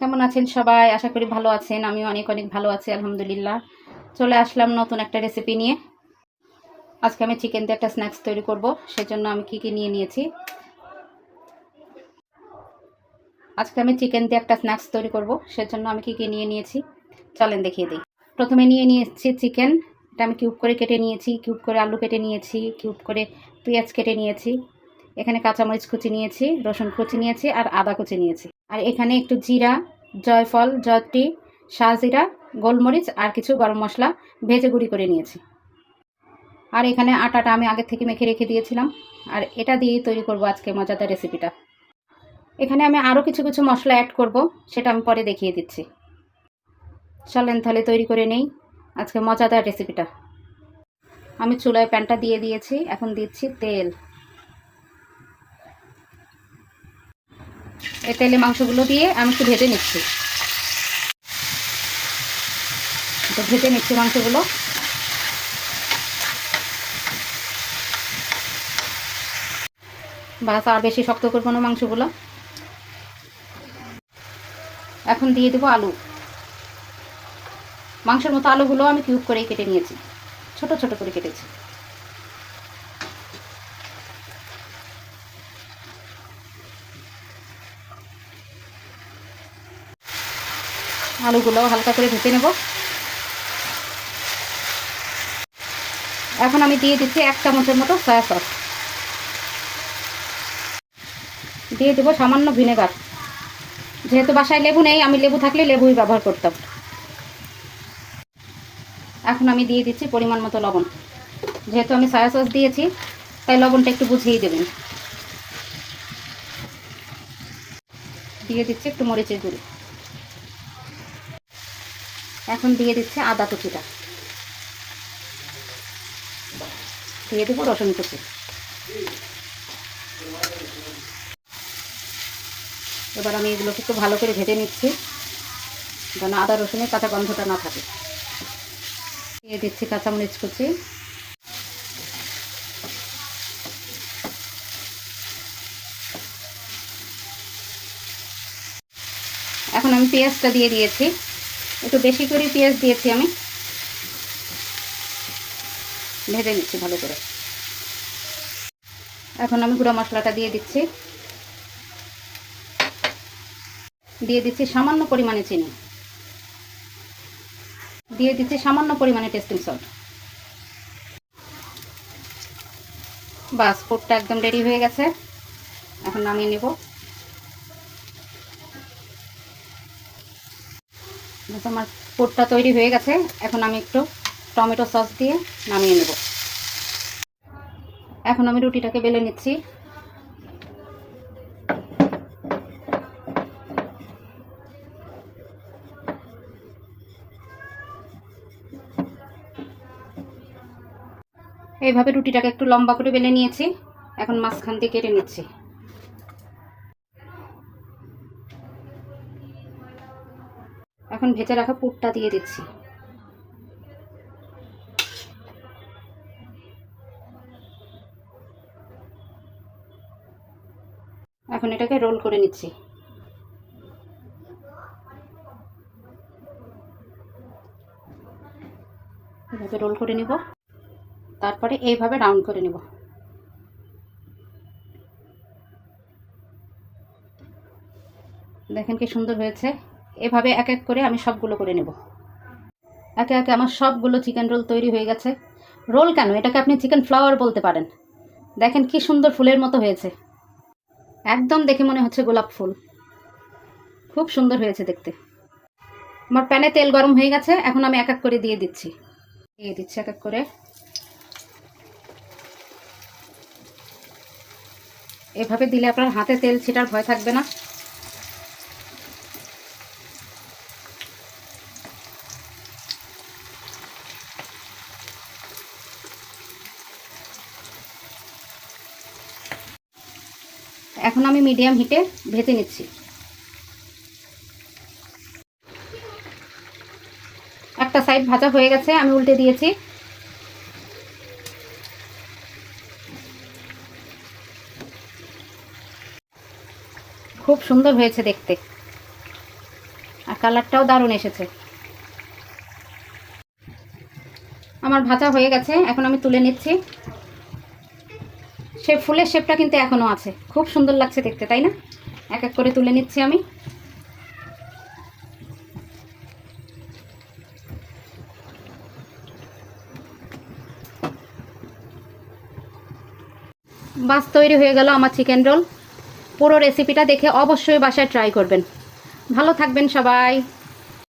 কেমন আছেন সবাই? আশা করি ভালো আছেন। আমি অনেক অনেক ভালো আছি, আলহামদুলিল্লাহ। চলে আসলাম নতুন একটা রেসিপি নিয়ে। আজকে আমি চিকেন দিয়ে একটা স্ন্যাক্স তৈরি করব, সেজন্য আমি কি কি নিয়ে নিয়েছি। আজকে আমি চিকেন দিয়ে একটা স্ন্যাক্স তৈরি করব, সেজন্য আমি কি কি নিয়ে নিয়েছি, চলেন দেখিয়ে দিই। প্রথমে নিয়ে নিয়েছি চিকেন এটা আমি কিউব করে কেটে নিয়েছি কিউব করে আলু কেটে নিয়েছি কিউব করে পেঁয়াজ কেটে নিয়েছি, এখানে কাঁচামরিচ কুচি নিয়েছি, রসুন কুচি নিয়েছি, আর আদা কুচি নিয়েছি। আর এখানে একটু জিরা জয়ফল, জয়ত্রী, শাহজিরা, গোলমরিচ আর কিছু গরম মশলা ভেজে গুঁড়ি করে নিয়েছি। আর এখানে আটাটা আমি আগে থেকে মেখে রেখে দিয়েছিলাম। আর এটা দিয়েই তৈরি করব আজকে মজাদার রেসিপিটা। এখানে আমি আরও কিছু কিছু মশলা অ্যাড করব, সেটা আমি পরে দেখিয়ে দিচ্ছি। চলেন তাহলে তৈরি করে নেই আজকে মজাদার রেসিপিটা। আমি চুলায় প্যানটা দিয়ে দিয়েছি, এখন দিচ্ছি তেল। এই তেলে মাংসগুলো দিয়ে আমি একটু ভেজে নিচ্ছি। তো ভেজে নিচ্ছি মাংসগুলো। বাস, আর বেশি শক্ত করব না মাংসগুলো। এখন দিয়ে দেবো আলু। মাংসের মতো আলুগুলো আমি কিউব করেই কেটে নিয়েছি। ছোট ছোট করে কেটেছি। আলুগুলো হালকা করে ভেজে নেব। এখন আমি দিয়ে দিচ্ছি এক চামচের মতো সয়া সস দিয়ে দেবো সামান্য ভিনেগার যেহেতু বাসায় লেবু নেই, আমি লেবু থাকলে লেবুই ব্যবহার করতাম। এখন আমি দিয়ে দিচ্ছি পরিমাণ মতো লবণ। যেহেতু আমি সয়া সস দিয়েছি, তাই লবণটা একটু বুঝিয়েই দেবেন। দিয়ে দিচ্ছি একটু মরিচের গুঁড়ি। এখন দিয়ে দিচ্ছে আদা কুচিটা। দিয়ে দেবো রসুন কুচি। এবার আমি এগুলোকে একটু ভালো করে ভেজে নিচ্ছি, যেন আদা রসুনের কাঁচা গন্ধটা না থাকে। দিয়ে দিচ্ছি কাঁচামরিচ কুচি। এখন আমি পেঁয়াজটা দিয়ে দিয়েছি। একটু বেশি করে পেঁয়াজ দিয়েছি আমি। ভেজে নিচ্ছি ভালো করে। এখন আমি গুঁড়ো মশলাটা দিয়ে দিচ্ছি। দিয়ে দিচ্ছি সামান্য পরিমাণে চিনি। দিয়ে দিচ্ছি সামান্য পরিমাণে টেস্টিং সল্ট। বাস পোটটা একদম রেডি হয়ে গেছে। এখন নামিয়ে নেব। বাস আমার পোটটা তৈরি হয়ে গেছে। এখন আমি একটু টমেটো সস দিয়ে নামিয়ে নেব। এখন আমি রুটিটাকে বেলে নিচ্ছি। এইভাবে রুটিটাকে একটু লম্বা করে বেলে নিয়েছি। এখন মাঝখান দিয়ে কেটে নিচ্ছি। এখন ভেজে রাখা পুরটা দিয়ে দিচ্ছি। এখন এটাকে রোল করে নিচ্ছি। এভাবে রোল করে নিব। তারপরে এইভাবে রাউন্ড করে নেব। দেখেন কি সুন্দর হয়েছে। এভাবে এক এক করে আমি সবগুলো করে নেব। একে একে আমার সবগুলো চিকেন রোল তৈরি হয়ে গেছে। রোল কেন? এটাকে আপনি চিকেন ফ্লাওয়ার বলতে পারেন। দেখেন কি সুন্দর ফুলের মতো হয়েছে। একদম দেখে মনে হচ্ছে গোলাপ ফুল। খুব সুন্দর হয়েছে দেখতে। আমার প্যানে তেল গরম হয়ে গেছে, এখন আমি এক এক করে দিয়ে দিচ্ছি। দিয়ে দিচ্ছি এক এক করে। এভাবে দিলে আপনার হাতে তেল ছিটার ভয় থাকবে না। এখন আমি মিডিয়াম হিটে ভেজে নিচ্ছি। একটা সাইড ভাজা হয়ে গেছে, আমি উল্টে দিয়েছি। খুব সুন্দর হয়েছে দেখতে। আর কালারটাও দারুণ এসেছে। আমার ভাজা হয়ে গেছে, এখন আমি তুলে নিচ্ছি। সে ফুলের শেপটা কিন্তু এখনও আছে। খুব সুন্দর লাগছে দেখতে, তাই না? এক এক করে তুলে নিচ্ছি আমি। বাস তৈরি হয়ে গেল আমার চিকেন রোল পুরো রেসিপিটা দেখে অবশ্যই বাসায় ট্রাই করবেন। ভালো থাকবেন সবাই।